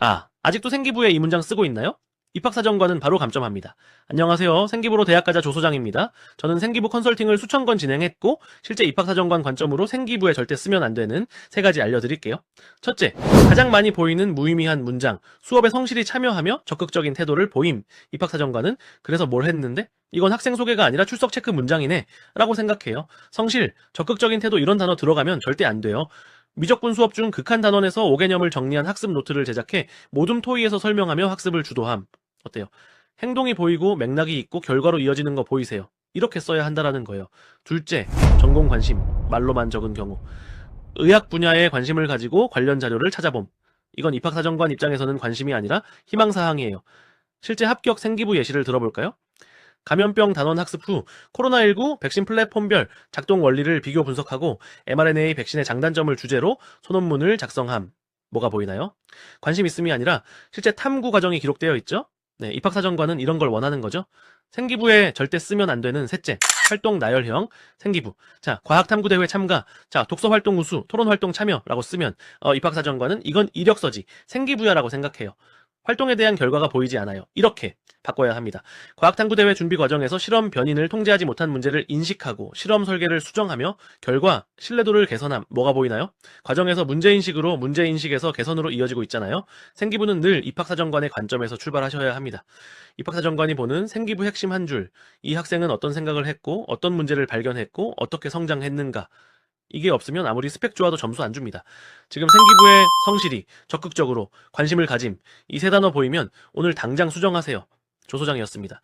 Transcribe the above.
아, 아직도 생기부에 이 문장 쓰고 있나요? 입학사정과는 바로 감점합니다. 안녕하세요. 생기부로 대학 가자 조소장입니다. 저는 생기부 컨설팅을 수천 건 진행했고 실제 입학사정관 관점으로 생기부에 절대 쓰면 안 되는 세 가지 알려드릴게요. 첫째, 가장 많이 보이는 무의미한 문장, 수업에 성실히 참여하며 적극적인 태도를 보임. 입학사정관은 그래서 뭘 했는데? 이건 학생 소개가 아니라 출석 체크 문장이네. 라고 생각해요. 성실, 적극적인 태도 이런 단어 들어가면 절대 안 돼요. 미적분 수업 중 극한 단원에서 5개념을 정리한 학습 노트를 제작해 모둠 토의에서 설명하며 학습을 주도함. 어때요? 행동이 보이고 맥락이 있고 결과로 이어지는 거 보이세요? 이렇게 써야 한다라는 거예요. 둘째, 전공 관심. 말로만 적은 경우. 의학 분야에 관심을 가지고 관련 자료를 찾아봄. 이건 입학사정관 입장에서는 관심이 아니라 희망사항이에요. 실제 합격 생기부 예시를 들어볼까요? 감염병 단원 학습 후 코로나19 백신 플랫폼별 작동 원리를 비교 분석하고 mRNA 백신의 장단점을 주제로 소논문을 작성함. 뭐가 보이나요? 관심 있음이 아니라 실제 탐구 과정이 기록되어 있죠? 네, 입학사정관은 이런 걸 원하는 거죠. 생기부에 절대 쓰면 안 되는 셋째, 활동 나열형, 생기부. 자, 과학탐구대회 참가, 자, 독서활동 우수, 토론활동 참여라고 쓰면, 어, 입학사정관은 이건 이력서지, 생기부야라고 생각해요. 활동에 대한 결과가 보이지 않아요. 이렇게 바꿔야 합니다. 과학탐구대회 준비 과정에서 실험 변인을 통제하지 못한 문제를 인식하고 실험 설계를 수정하며 결과 신뢰도를 개선함. 뭐가 보이나요? 과정에서 문제인식으로 문제인식에서 개선으로 이어지고 있잖아요. 생기부는 늘 입학사정관의 관점에서 출발하셔야 합니다. 입학사정관이 보는 생기부 핵심 한 줄. 이 학생은 어떤 생각을 했고 어떤 문제를 발견했고 어떻게 성장했는가. 이게 없으면 아무리 스펙 좋아도 점수 안 줍니다. 지금 생기부의 성실히 적극적으로 관심을 가짐 이 세 단어 보이면 오늘 당장 수정하세요. 조소장이었습니다.